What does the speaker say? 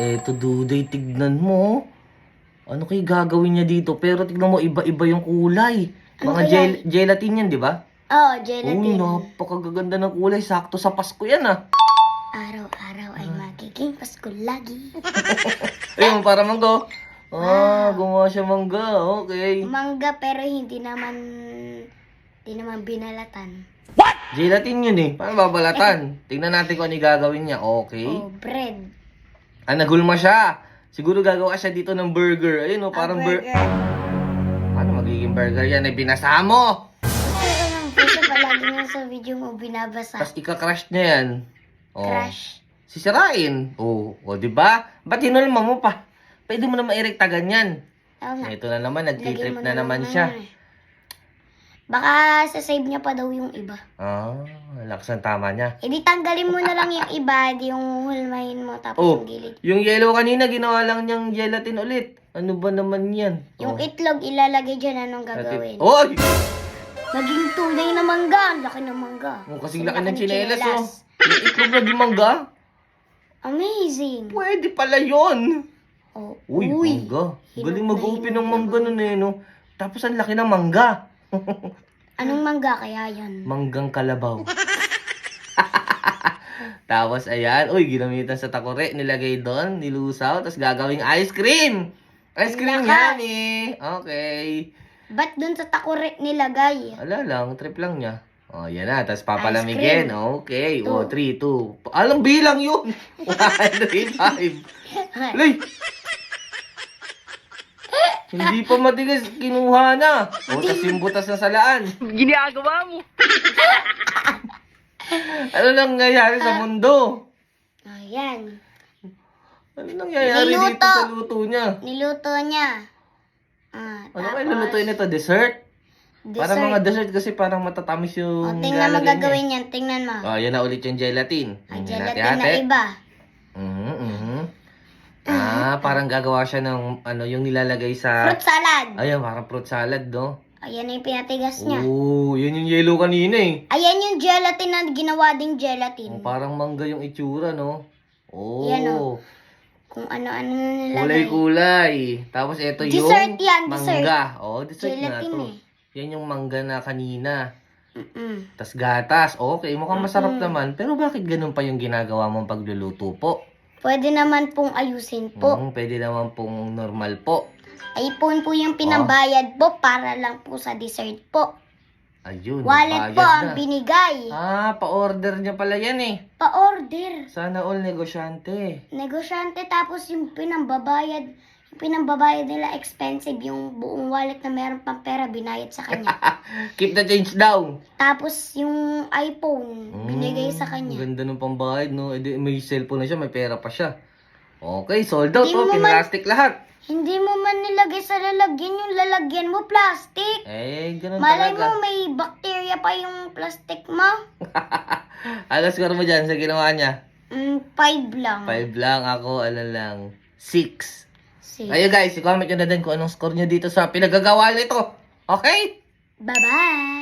Eto, Duday, tignan mo. Ano kayo gagawin niya dito? Pero tignan mo, iba-iba yung kulay. Ano Mga gel- gelatin yan, di ba? Oo, Uy, gelatin. napakagaganda ng kulay. Sakto sa Pasko yan, ah. Araw-araw ay magiging Pasko lagi. Ayun, para mangga. Ah, gumawa siya mangga. Okay. Mangga pero hindi naman hindi naman binalatan. Gelatin yun eh. Paano babalatan? Tingnan natin kung ano gagawin niya. Okay. Oh, bread. Ah, nagulma siya. Siguro gagawa siya dito ng burger. Ayun, oh, parang Ah, bur... burger. Paano magiging burger yan? Ay, binasa mo! Pero nang puso palagi nga sa video mo binabasa. Tapos ika-crush niya yan. Oh. Crush. Sisirain. Oh, oh, di ba? Ba't hinulma mo pa? Pwede mo naman irekta ganyan. Oo nga. Ito na naman, Lagyan nag-trip mo na naman siya. eh. Baka sa-save niya pa daw yung iba. Ah, lakas ang tama niya. E di tanggalin mo na lang yung iba, di yung hulmahin mo tapos Oh, yung gilid. yung yellow kanina, ginawa lang niyang gelatin ulit. Ano ba naman yan? Yung oh. itlog ilalagay dyan, anong gagawin? Oy! Naging tunay na mangga. Ang Laki ng mangga. Oh, kasing laki ng chinelas, oh. Yung itlog na gimangga? Amazing. Pwede pala yon. Oh, Uy, mangga. Galing mag-open ng mangga nun eh, no? Tapos ang laki ng mangga. Anong mangga kaya yan? Manggang kalabaw. Tapos ayan, uy, ginamitan sa takore, nilagay doon, nilusaw, tapos gagawing ice cream. Ice cream Lakas. yummy. Okay. Ba't dun sa takore nilagay? Ala lang, trip lang niya. Oh, yan na. Tapos papalamigin. Okay. Two. Oh, 3, 2. Alam, bilang yun. 1, 3, 5. Lay! Hindi pa matigas, kinuha na. O, tas yung butas na salaan. Ginagawa mo. Ano nang nangyayari sa mundo? Ayan. Ano nangyayari dito Niluto. sa luto niya? Niluto niya. Ah, Ano tapos, kayo lulutuin nito? Dessert? Para mga dessert kasi parang matatamis yung O, tingnan mo niya. gagawin yan. Tingnan mo. Oh, yan na ulit yung gelatin. Ah, Tingnan gelatin na iba. Ah, parang gagawa siya ng ano yung nilalagay sa Fruit salad. Ayun, parang fruit salad, no? Ayan na yung pinatigas niya. Oo, yun yung yellow kanina eh. Ayan yung gelatin na ginawa ding Oh, gelatin. parang mangga yung itsura, no? Oo. Yan, oh. Kung ano-ano na nilagay. Kulay-kulay. Tapos ito yung Dessert yan, dessert. mangga. Oh, dessert na Gelatin to. eh. Yan yung mangga na kanina. Mm-mm. Tas gatas. Okay, mukhang masarap naman. Pero bakit ganun pa yung ginagawa mong pagluluto po? Pwede naman pong ayusin po. Mm, pwede naman pong normal po. iPhone po yung pinambayad po para lang po sa dessert po. Ayun, Wallet po ang na. binigay. Ah, pa-order niya pala yan eh. Pa-order. Sana all negosyante. Negosyante tapos yung pinambabayad, yung pinambabayad nila expensive yung buong wallet na meron pang pera binayad sa kanya. Keep the change down. tapos yung iPhone binigay sa Mm, kanya. Ganda ng pambayad, no? Eh, may cellphone na siya, may pera pa siya. Okay, sold out Hindi man- Pinlastic lahat. Hindi mo man nilagay sa lalagyan yung lalagyan mo plastic. Eh, ganun Malay talaga. mo may bacteria pa yung plastic mo. Alas score mo dyan sa ginawa niya. Mm, five lang. Five lang ako, ano lang. Six. Sige. Ayun guys, i-comment nyo na din kung anong score nyo dito sa pinagagawa nito. Okay? Bye-bye.